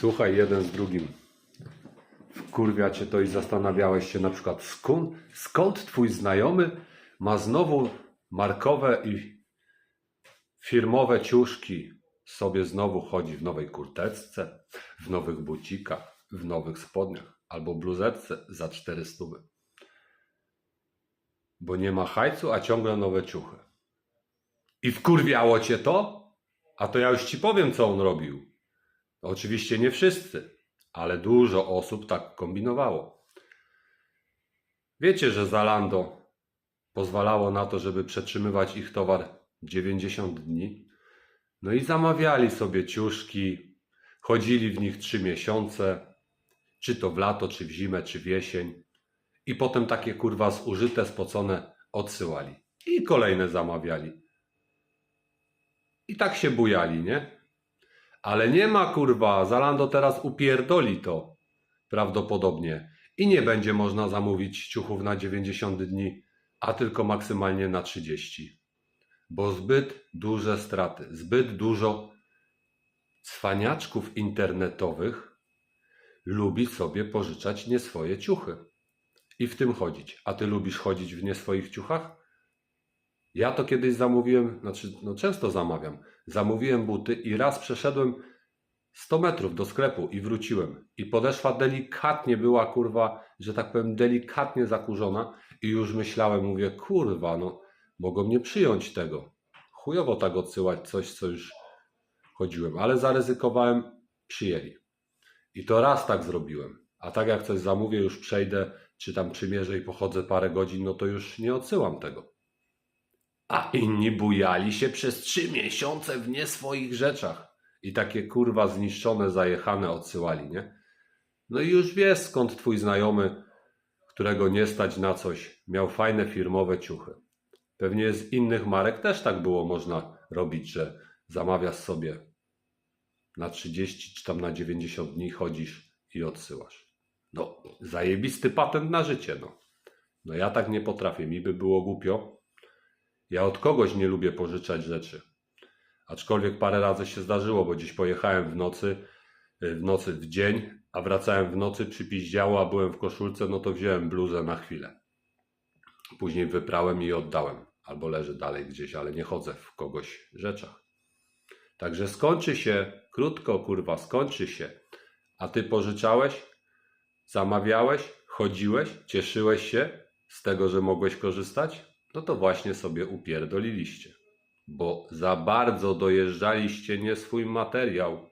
Słuchaj jeden z drugim. Wkurwia cię to i zastanawiałeś się na przykład skąd, skąd twój znajomy ma znowu markowe i firmowe ciuszki. Sobie znowu chodzi w nowej kurteczce, w nowych bucikach, w nowych spodniach albo bluzetce za 400. Bo nie ma hajcu, a ciągle nowe ciuchy. I wkurwiało cię to? A to ja już ci powiem, co on robił. Oczywiście nie wszyscy, ale dużo osób tak kombinowało. Wiecie, że Zalando pozwalało na to, żeby przetrzymywać ich towar 90 dni? No i zamawiali sobie ciuszki, chodzili w nich 3 miesiące, czy to w lato, czy w zimę, czy w jesień. I potem takie kurwa zużyte, spocone odsyłali. I kolejne zamawiali. I tak się bujali, nie? Ale nie ma kurwa, Zalando teraz upierdoli to prawdopodobnie i nie będzie można zamówić ciuchów na 90 dni, a tylko maksymalnie na 30. Bo zbyt duże straty, zbyt dużo cwaniaczków internetowych lubi sobie pożyczać nie swoje ciuchy i w tym chodzić. A ty lubisz chodzić w nie swoich ciuchach? Ja to kiedyś zamówiłem, znaczy no często zamawiam. Zamówiłem buty i raz przeszedłem 100 metrów do sklepu i wróciłem. I podeszwa delikatnie była, kurwa, że tak powiem, delikatnie zakurzona i już myślałem, mówię, kurwa, no mogą nie przyjąć tego. Chujowo tak odsyłać coś, co już chodziłem, ale zaryzykowałem, przyjęli. I to raz tak zrobiłem. A tak jak coś zamówię, już przejdę, czy tam przymierzę i pochodzę parę godzin, no to już nie odsyłam tego. A inni bujali się przez trzy miesiące w nie swoich rzeczach. I takie kurwa zniszczone, zajechane odsyłali, nie? No i już wiesz skąd twój znajomy, którego nie stać na coś, miał fajne firmowe ciuchy. Pewnie z innych marek też tak było można robić, że zamawiasz sobie na 30 czy tam na 90 dni chodzisz i odsyłasz. No, zajebisty patent na życie, no. No ja tak nie potrafię, mi by było głupio. Ja od kogoś nie lubię pożyczać rzeczy. Aczkolwiek parę razy się zdarzyło, bo gdzieś pojechałem w nocy, y, w nocy w dzień, a wracałem w nocy, przypiździało, a byłem w koszulce, no to wziąłem bluzę na chwilę. Później wyprałem i oddałem. Albo leży dalej gdzieś, ale nie chodzę w kogoś rzeczach. Także skończy się, krótko kurwa, skończy się. A ty pożyczałeś, zamawiałeś, chodziłeś, cieszyłeś się z tego, że mogłeś korzystać? No to właśnie sobie upierdoliliście. Bo za bardzo dojeżdżaliście nie swój materiał.